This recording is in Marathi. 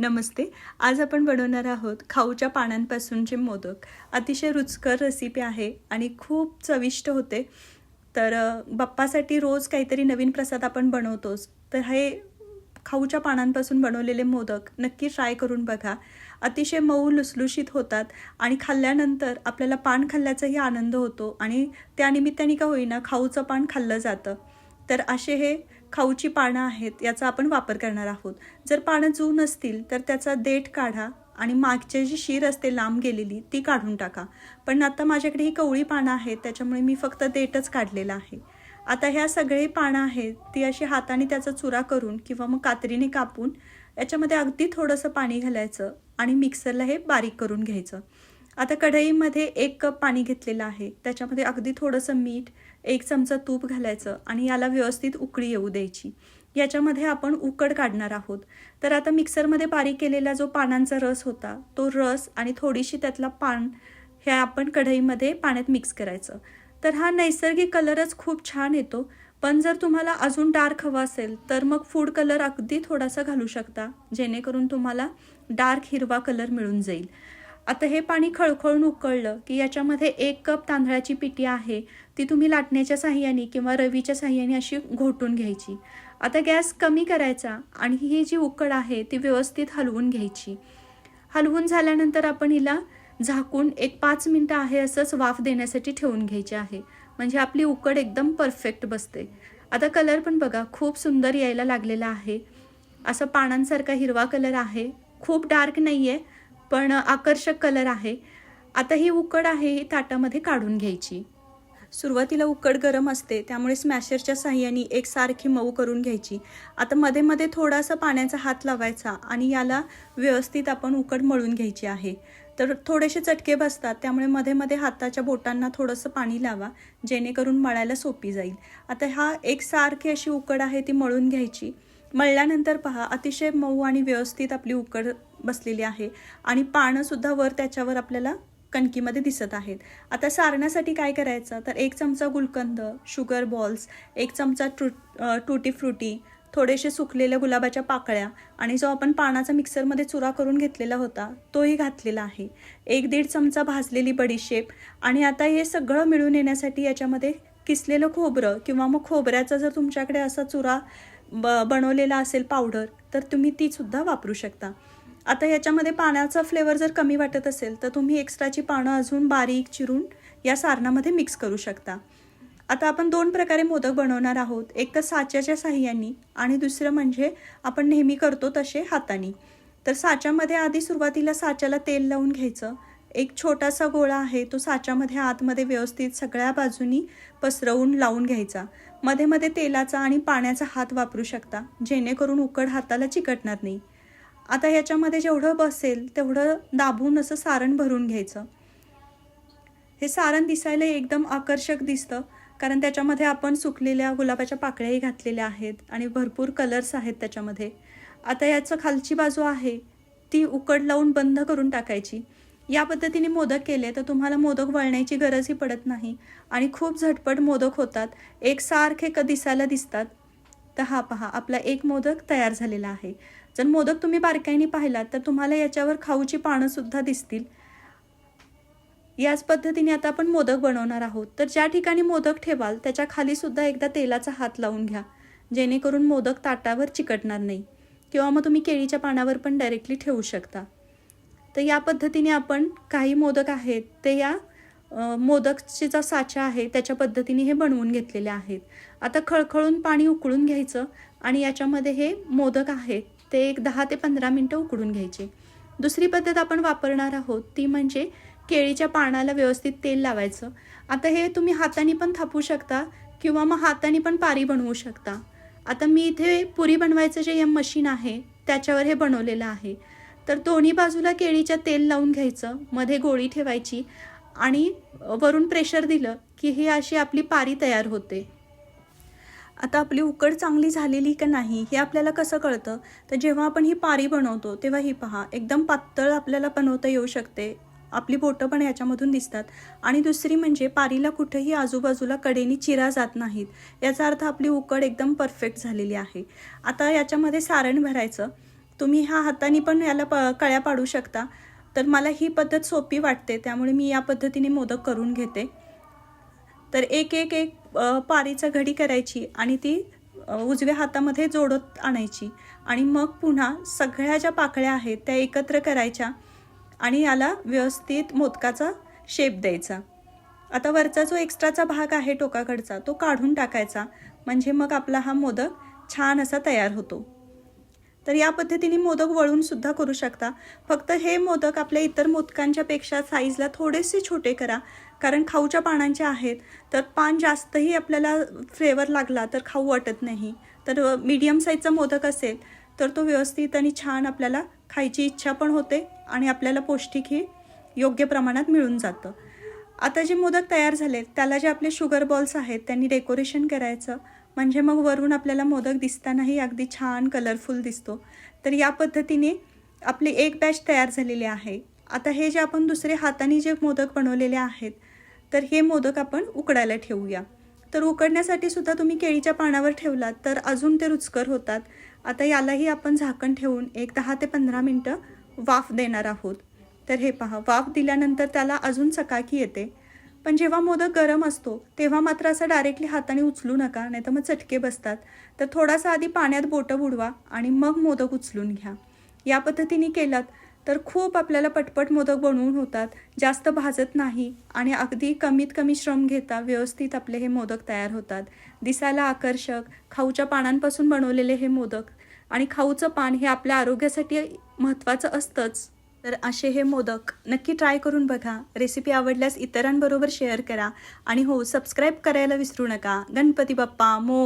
नमस्ते. आज आपण बनवणार आहोत खाऊच्या पानांपासूनचे मोदक. अतिशय रुचकर रेसिपी आहे आणि खूप चविष्ट होते. तर बाप्पासाठी रोज काहीतरी नवीन प्रसाद आपण बनवतोच. तर हे खाऊच्या पानांपासून बनवलेले मोदक नक्की ट्राय करून बघा. अतिशय मऊ लुसलुशीत होतात आणि खाल्ल्यानंतर आपल्याला पान खाल्ल्याचाही आनंद होतो आणि त्यानिमित्ताने का होईना खाऊचं पान खाल्लं जातं. तर असे हे खाऊची पानं आहेत याचा आपण वापर करणार आहोत. जर पानं जून नसतील तर त्याचा देठ काढा आणि मागची जी शीर असते लांब गेलेली ती काढून टाका. पण आता माझ्याकडे ही कवळी पानं आहेत त्याच्यामुळे मी फक्त देठच काढलेला आहे. आता ह्या सगळे पानं आहेत ती अशी हाताने त्याचा चुरा करून किंवा मग कात्रीने कापून याच्यामध्ये अगदी थोडंसं पाणी घालायचं आणि मिक्सरला हे बारीक करून घ्यायचं. आता कढईमध्ये एक कप पाणी घेतलेलं आहे. त्याच्यामध्ये अगदी थोडंसं मीठ एक चमचा तूप घालायचं आणि याला व्यवस्थित उकळी येऊ द्यायची. याच्यामध्ये आपण उकड काढणार आहोत. तर आता मिक्सरमध्ये बारीक केलेला जो पानांचा रस होता तो रस आणि थोडीशी त्यातला पान हे आपण कढईमध्ये पाण्यात मिक्स करायचं. तर हा नैसर्गिक कलरच खूप छान येतो. पण जर तुम्हाला अजून डार्क हवा असेल तर मग फूड कलर अगदी थोडासा घालू शकता जेणेकरून तुम्हाला डार्क हिरवा कलर मिळून जाईल. आता हे पाणी खळखळून उकळलं की याच्यामध्ये एक कप तांदळाची पिठी आहे. ती तुम्ही लाटण्याच्या साह्याने किंवा रवीच्या साह्याने अशी घोटून घ्यायची. आता गॅस कमी करायचा आणि ही जी उकड आहे ती व्यवस्थित हलवून घ्यायची. हलवून झाल्यानंतर आपण हिला झाकून एक पाच मिनटं आहे असंच वाफ देण्यासाठी ठेवून घ्यायची आहे. म्हणजे आपली उकड एकदम परफेक्ट बसते. आता कलर पण बघा खूप सुंदर यायला लागलेला आहे. असं पानांसारखा हिरवा कलर आहे. खूप डार्क नाही आहे पण आकर्षक कलर आहे. आता ही उकड आहे ही ताटामध्ये काढून घ्यायची. सुरुवातीला उकड गरम असते त्यामुळे स्मॅशरच्या साह्याने एकसारखी मऊ करून घ्यायची. आता मध्ये मध्ये थोडासा पाण्याचा हात लावायचा आणि याला व्यवस्थित आपण उकड मळून घ्यायची आहे. तर थोडेसे चटके बसतात त्यामुळे मध्ये मध्ये हाताच्या बोटांना थोडंसं पाणी लावा जेणेकरून मळायला सोपी जाईल. आता हा एकसारखी अशी उकड आहे ती मळून घ्यायची. मळल्यानंतर पहा अतिशय मऊ आणि व्यवस्थित आपली उकड बसलेली आहे आणि पानंसुद्धा वर त्याच्यावर आपल्याला कणकीमध्ये दिसत आहेत. आता सारण्यासाठी काय करायचं? तर एक चमचा गुलकंद शुगर बॉल्स एक चमचा टू टुटी फ्रुटी थोडेसे सुकलेल्या गुलाबाच्या पाकळ्या आणि जो आपण पानाचा मिक्सरमध्ये चुरा करून घेतलेला होता तोही घातलेला आहे. एक दीड चमचा भाजलेली बडीशेप आणि आता हे सगळं मिळून येण्यासाठी याच्यामध्ये किसलेलं खोबरं किंवा मग खोबऱ्याचा जर तुमच्याकडे असा चुरा ब बनवलेला असेल पावडर तर तुम्ही तीसुद्धा वापरू शकता. आता याच्यामध्ये पाण्याचा फ्लेवर जर कमी वाटत असेल तर तुम्ही एक्स्ट्राची पानं अजून बारीक चिरून या सारणामध्ये मिक्स करू शकता. आता आपण दोन प्रकारे मोदक बनवणार आहोत. एक तर साच्याच्या साह्याने आणि दुसरं म्हणजे आपण नेहमी करतो तसे हाताने. तर साच्यामध्ये आधी सुरुवातीला साच्याला तेल लावून घ्यायचं. एक छोटासा गोळा आहे तो साच्यामध्ये आतमध्ये व्यवस्थित सगळ्या बाजूनी पसरवून लावून घ्यायचा. मध्ये मध्ये तेलाचा आणि पाण्याचा हात वापरू शकता. जेणेकरून उकड हाताला चिकटणार नाही. आता याच्यामध्ये जेवढं बसेल तेवढं दाबून असं सारण भरून घ्यायचं. हे सारण दिसायला एकदम आकर्षक दिसतं कारण त्याच्यामध्ये आपण सुकलेल्या गुलाबाच्या पाकळ्याही घातलेल्या आहेत आणि भरपूर कलर्स आहेत त्याच्यामध्ये. आता याचं खालची बाजू आहे ती उकड लावून बंद करून टाकायची. या पद्धतीने मोदक केले तर तुम्हाला मोदक वळण्याची गरजही पडत नाही. आणि खूप झटपट मोदक होतात. एकसारखे क दिसायला दिसतात. तर हा पहा आपला एक मोदक तयार झालेला आहे. जर मोदक तुम्ही बारकाईने पाहिलात तर तुम्हाला याच्यावर खाऊची पानंसुद्धा दिसतील. याच पद्धतीने आता आपण मोदक बनवणार आहोत. तर ज्या ठिकाणी मोदक ठेवाल त्याच्या खालीसुद्धा एकदा तेलाचा हात लावून घ्या. जेणेकरून मोदक ताटावर चिकटणार नाही. किंवा मग तुम्ही केळीच्या पानावर पण डायरेक्टली ठेवू शकता. तर या पद्धतीने आपण काही मोदक आहेत ते या मोदकचे मोदकची जो साचा आहे त्याच्या पद्धतीने हे बनवून घेतलेले आहेत. आता खळखळून पाणी उकळून घ्यायचं आणि याच्यामध्ये हे मोदक आहेत ते एक दहा ते पंधरा मिनटं उकडून घ्यायचे. दुसरी पद्धत आपण वापरणार आहोत ती म्हणजे केळीच्या पानाला व्यवस्थित तेल लावायचं. आता हे तुम्ही हाताने पण थापू शकता किंवा मग हाताने पण पारी बनवू शकता. आता मी इथे पुरी बनवायचं जे मशीन आहे त्याच्यावर हे बनवलेलं आहे. तर दोन्ही बाजूला केळीच्या तेल लावून घ्यायचं मध्ये गोळी ठेवायची आणि वरून प्रेशर दिलं की ही अशी आपली पारी तयार होते. आता आपली उकड चांगली झालेली का नाही हे आपल्याला कसं कळतं? तर जेव्हा आपण ही पारी बनवतो तेव्हा ही पहा एकदम पातळ आपल्याला बनवता येऊ शकते. आपली बोटं पण याच्यामधून दिसतात. आणि दुसरी म्हणजे पारीला कुठेही आजूबाजूला कडेनी चिरा जात नाहीत. याचा अर्थ आपली उकड एकदम परफेक्ट झालेली आहे. आता याच्यामध्ये सारण भरायचं. तुम्ही ह्या हाताने पण याला प कळ्या पाडू शकता. तर मला ही पद्धत सोपी वाटते त्यामुळे मी या पद्धतीने मोदक करून घेते. तर एक एक एक पारीचा घडी करायची आणि ती उजव्या हातामध्ये जोडत आणायची. आणि मग पुन्हा सगळ्या ज्या पाकळ्या आहेत त्या एकत्र करायच्या आणि याला व्यवस्थित मोदकाचा शेप द्यायचा. आता वरचा जो एक्स्ट्राचा भाग आहे टोकाकडचा तो काढून टाकायचा. म्हणजे मग आपला हा मोदक छान असा तयार होतो. तर या पद्धतीने मोदक वळून सुद्धा करू शकता. फक्त हे मोदक आपल्या इतर मोदकांच्यापेक्षा साईजला थोडेसे छोटे करा. कारण खाऊच्या पानांचे आहेत. तर पान जास्तही आपल्याला फ्लेवर लागला तर खाऊ वाटत नाही. तर मीडियम साईजचा मोदक असेल तर तो व्यवस्थित आणि छान आपल्याला खायची इच्छा पण होते आणि आपल्याला पौष्टिकही योग्य प्रमाणात मिळून जातं. आता जे मोदक तयार झाले त्याला जे आपले शुगर बॉल्स आहेत त्यांनी डेकोरेशन करायचं. म्हणजे मग वरून आपल्याला मोदक दिसतानाही अगदी छान कलरफुल दिसतो. तर या पद्धतीने आपली एक बॅच तयार झालेली आहे. आता हे जे आपण दुसरे हाताने जे मोदक बनवलेले आहेत तर हे मोदक आपण उकडायला ठेवूया. तर उकडण्यासाठी सुद्धा तुम्ही केळीच्या पानावर ठेवलात तर अजून ते रुचकर होतात. आता यालाही आपण झाकण ठेवून एक दहा ते पंधरा मिनटं वाफ देणार आहोत. तर हे पहा वाफ दिल्यानंतर त्याला अजून चकाकी येते. पण जेव्हा मोदक गरम असतो तेव्हा मात्र असं डायरेक्टली हाताने उचलू नका नाही तर मग चटके बसतात. तर थोडासा आधी पाण्यात बोटं बुडवा आणि मग मोदक उचलून घ्या. या पद्धतीने केलात तर खूप आपल्याला पटपट मोदक बनवून होतात जास्त भाजत नाही आणि अगदी कमीत कमी श्रम घेता व्यवस्थित आपले हे मोदक तयार होतात. दिसायला आकर्षक खाऊच्या पानांपासून बनवलेले हे मोदक आणि खाऊचं पान हे आपल्या आरोग्यासाठी महत्त्वाचं असतंच. तर असे हे मोदक नक्की ट्राय करून बघा. रेसिपी आवडल्यास इतरांबरोबर शेअर करा. आणि हो सबस्क्राईब करायला विसरू नका. गणपती बाप्पा मो